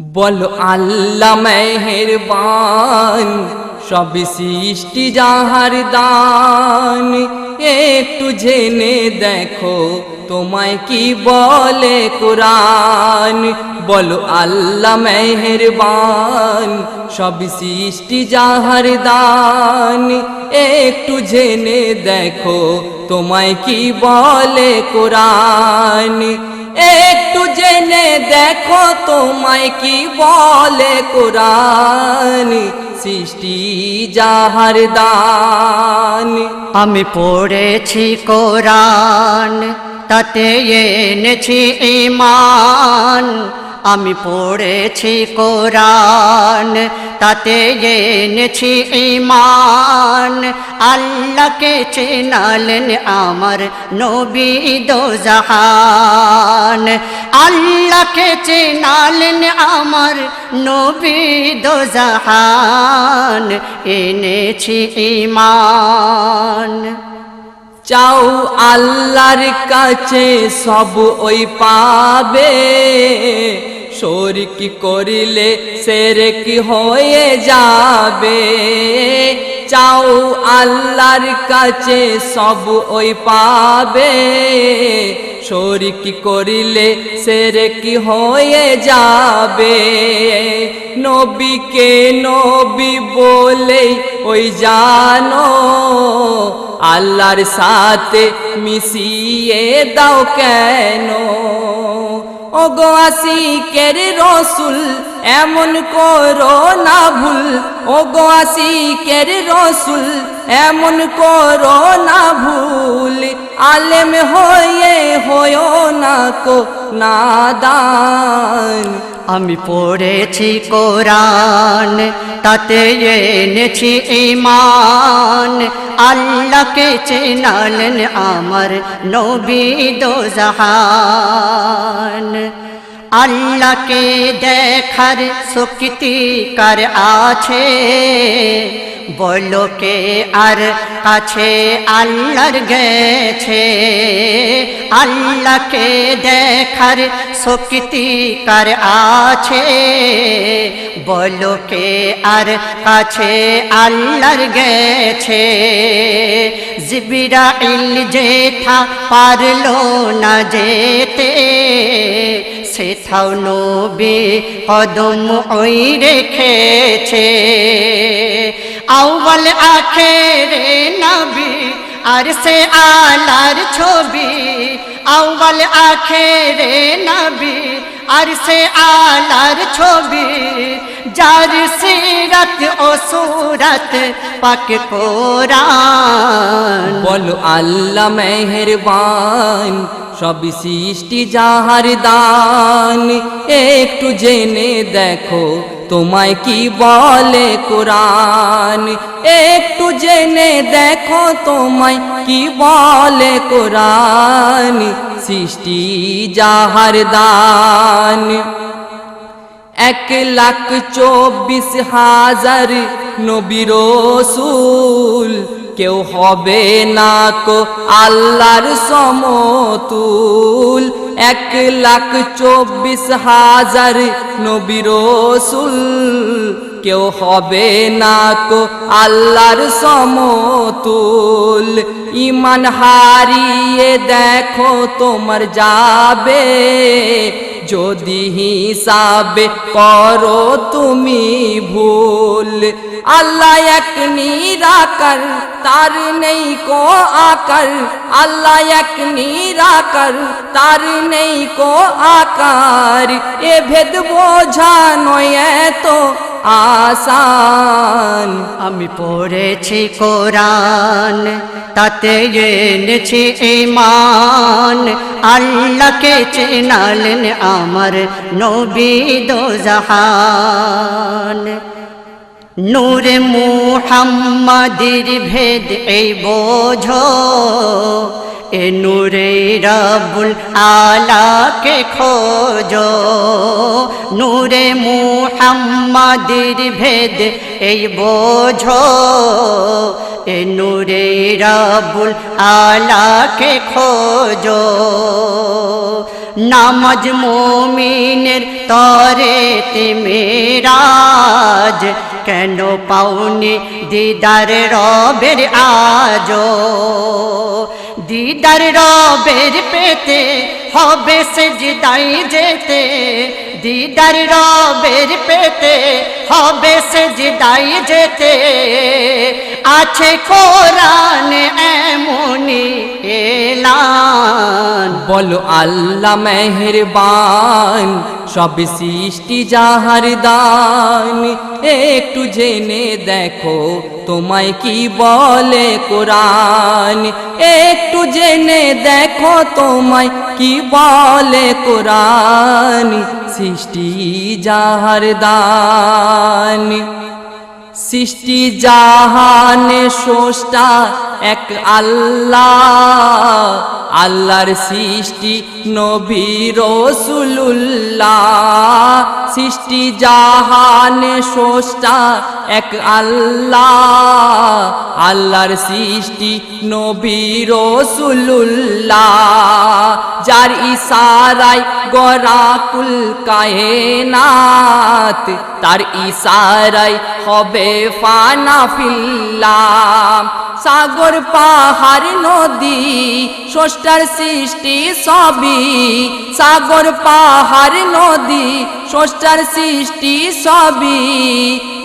বল আল্লাহ মেহেরবান, সব সৃষ্টি যাহার দান। একটু জেনে দেখো, তোমায় কি বলে কোরআন? বলো আল্লাহ মেহেরবান, সব সৃষ্টি যাহার দান। একটু জেনে দেখো, তোমায় কি বলে কোরআন? একটু জেনে দেখো তোমায় কি বলে কোরআন। সৃষ্টি যাহার দান। আমি পড়েছি কোরআন, তাতে এনেছি ইমান আমি পড়েছি কোরআন, তাতে এনেছি ইমান আল্লাহকে চেনালেন আমার নবী দোজাহান। আল্লাহকে চেনালেন আমার নবী দোজাহান। এনেছি ইমান চাও আল্লাহর কাছে সব ওই পাবে। শরিক করিলে সেরেক হয়ে যাবে। চাও আল্লাহর কাছে সব ওই পাবে। শরিক করিলে সেরেক হয়ে যাবে। নবীকে নবী বলে ওই জানো আল্লাহর সাথে মিশিয়ে দাও কেন? ওগো আসিকের রসুল, এমন করো না ভুল। ওগো আসিকের রসুল, এমন করো না ভুল। আলেম হয়ে হয়েও না কো নাদান। আমি পড়েছি কোরআন, তাতে এনেছি ইমান আল্লাহকে চেনালেন আমার নবী দোজাহান। আল্লাহকে দেখার শক্তি কার আছে? বলকে আর কাছে আল্লাহর গেছে? আল্লাহকে দেখার শক্তি আছে? বলকে আর কাছে আল্লাহর গেছে? জিবিরাইল যেথা পারল না যেতে, সেথাও নবে কদম ওই রেখেছে। আউ্বাল আখেরে নবী, আর সে আলার ছবি। আউ্বাল আখেরে নবী, আর সে আলার ছবি। যার সিরত ও সুরত পাক কোরআন। বলো আল্লাহ মেহেরবান সব সৃষ্টি যাহার দান, একটু জেনে দেখো, তোমায় কি বলে কোরআন? একটু জেনে দেখো, তোমায় কি বলে কোরআন? সৃষ্টি যাহার দান, এক লাখ চব্বিশ হাজার নবী রসুল কেউ হবে না কো আল্লাহর সমতুল। এক লাখ চব্বিশ হাজার নবী রসুল। কেউ হবে না কো আল্লাহর সমতুল। ইমান হারিয়ে দেখো তোমার যাবে। যদি হিসাবে করো তুমি ভুল। আল্লাহ এক নিরাকার তার নেই কো আকার। আল্লাহ এক নিরাকার তার নেই কো আকার। এ ভেদ বোঝা নয় তো আসান। আমি পড়েছি কোরআন, তাতে এনেছি ইমান আল্লাহকে চেনালেন আমার নবী দোজাহান নূর মুহাম্মাদির ভেদ এই বোঝো এ নূরে রবুল আলাকে খোঁজো। নূরে মুহাম্মাদের ভেদ, এই বোঝো, এ নূরে রবুল আলাকে খোঁজো। নামাজ মোমিনের তরে মেরাজ, কেন পাওনি দিদার রবের আজো? দিদার রবের পেতে হবে সে জিদাই যেতে দিদার রবের পেতে হবে সে জিদাই যেতে। আছে কোরআন এমনি এলান। বলো আল্লাহ মেহেরবান, সব সৃষ্টি যাহার দান। একটু জেনে দেখো, তোমায় কি বলে কোরআন? একটু জেনে দেখো, তোমায় কি বলে কোরআন? সৃষ্টি যাহার দান, সৃষ্টি জাহানে স্রষ্টা এক আল্লাহ, আল্লাহর সৃষ্টি নবী রসুল্লাহ সৃষ্টি জাহানে স্রষ্টা এক আল্লাহ, আল্লাহর সৃষ্টি নবী রসুল্লাহ যার ইশারায় গরাকুল কায়নাত, তার ইশারায় হবে ফানা ফিল্লাম। সাগর পাহাড় নদী ষষ্ঠার সৃষ্টি সবই। সাগর পাহাড় নদী ষষ্ঠার সৃষ্টি সবই।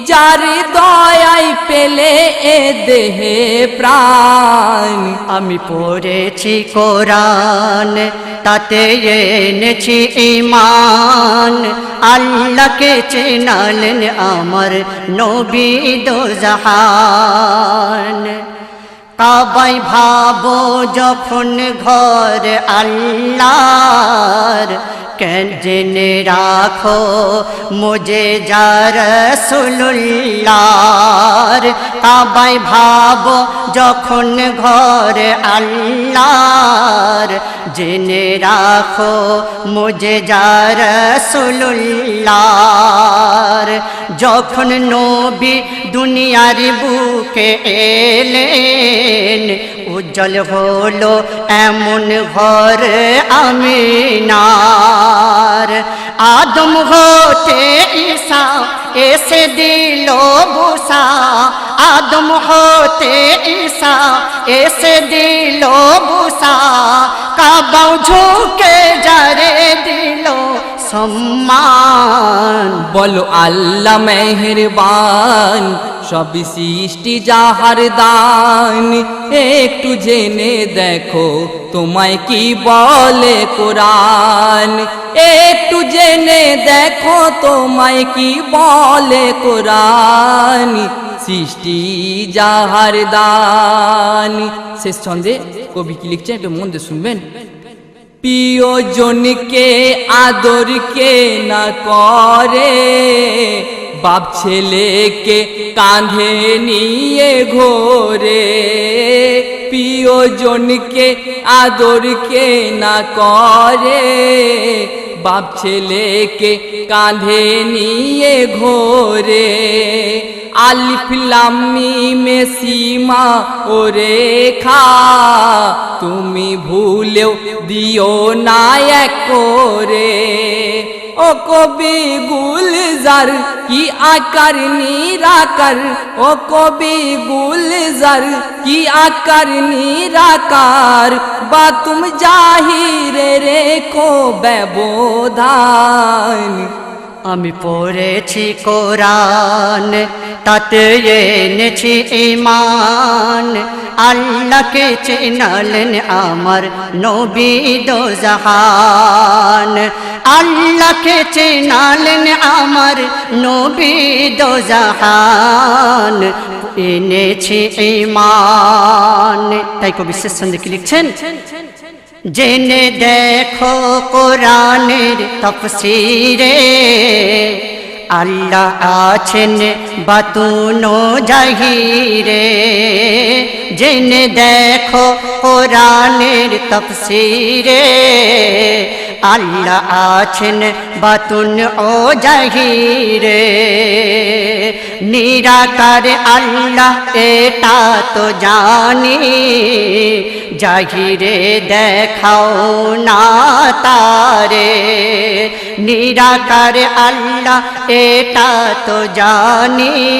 যার দয়াই পেলে এ দেহে প্রাণ। আমি পড়েছি কোরআন, তাতে এনেছি ইমান আল্লাহকে চেনালেন আমার নবী দোজাহান। কাবাই ভাবো যখন ঘর আল্লাহর। কেন জেনে রাখো মুঝে যার সুল্লার কাবাই ভাবো যখন ঘর আল্লাহর। জেনে রাখো মুঝে যার সুল্লার যখন নবী দুনিয়ার বুকে এলেন উজ্জ্বল হলো এমন ঘর আমিনার। আদম হতে ঈসা এসে দিল বুসা। আদম হতে ঈসা এসে দিল বুসা। কাবাও ঝুঁকে যারে দিল সম্মান। বলো আল্লাহ মেহেরবান সব সৃষ্টি যাহার দান, একটু জেনে দেখো তোমায় কি বলে কোরআন। একটু জেনে দেখো তোমায় কি বলে কোরআন। সৃষ্টি যাহার দান। শেষ ছন্দে কবি কি লিখছেন? একটু মন দিয়ে শুনবেন। প্রিয়জনকে আদর কে না করে? বাপ ছেলেকে কাঁধে নিয়ে ঘোরে। প্রিয়জনকে আদর কে না করে। বাপ ছেলেকে কাঁধে নিয়ে ঘোরে। আলিফ লাম্মি মে সীমা ও রেখা, তুমি ভুলেও দিও না এক করে। ও কবি গুলজার কি আকার নিরাকার ও কবি গুলজার কি আকার নিরাকার বা তুম জাহিরে রেখো ব্যবধান আমি পড়েছি কোরআন, তাতে এনেছি ইমান আল্লাহকে চেনালেন আমার নবী দোজাহান আল্লাহকে চেনালেন আমার নবী দোজাহান এনেছি ইমান তাই কবি শেষ সন্ধ্যে লিখছেন? জেনে দেখো কোরআনের তফসিরে। আল্লাহ আছেন বাতুনো জাহিরে। জেনে দেখো কোরআনের তফসিরে। আল্লাহ আছেন, বাতুন ও জাহিরে। নিরাকার আল্লাহ, এটা তো জানি। জাহিরে দেখাও না তারে। নিরাকার আল্লাহ, এটা তো জানি।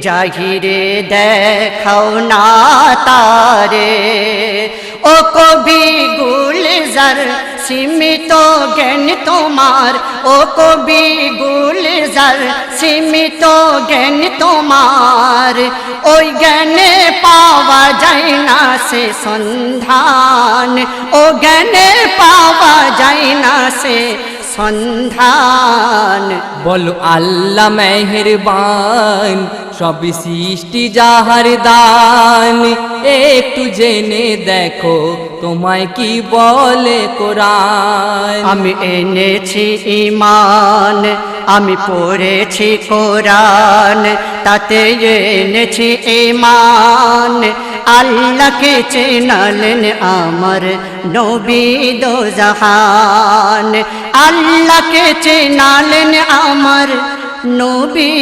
জাহিরে দেখাও না তারে। ও কবি গুলজার সীমিত জ্ঞান তোমার ও কবি গুলজার সীমিত জ্ঞান তোমার ওই জ্ঞানে পাওয়া যায় না সে সন্ধান ও জ্ঞানে পাওয়া যায় না সে সন্ধান। বলো আল্লাহ মেহেরবান সব সৃষ্টি যাহার দান। একটু জেনে দেখো তোমায় কি বলে কোরআন? আমি এনেছি ইমান আমি পড়েছি কোরআন তাতে এনেছি ইমান আল্লাহকে চেনালেন আমার নবী দো জাহান। আল্লাহকে চেনালেন আমার নবী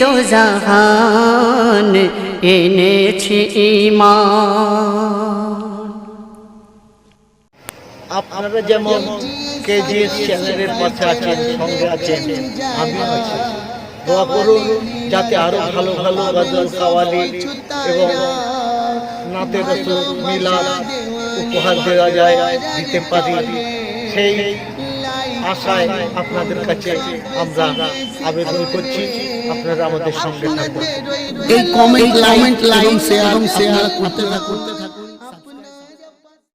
দো জাহান, এনেছি ইমান আপনারা যেমন কেজিএস চ্যানেলের পাশে আছেন, সঙ্গে আছেন, আমিও আছি। দোয়া করুন যাতে আরও ভালো ভালো গজল, কাওয়ালি এবং নাতে মিলাদ উপহার দেওয়া যায়, দিতে পারি। সেই আশায় আপনাদের কাছে আমরা আবেদন করছি, আপনারা আমাদের সঙ্গে থাকবেন এই কমেন্ট লাইক এবং শেয়ার করতে থাকুন।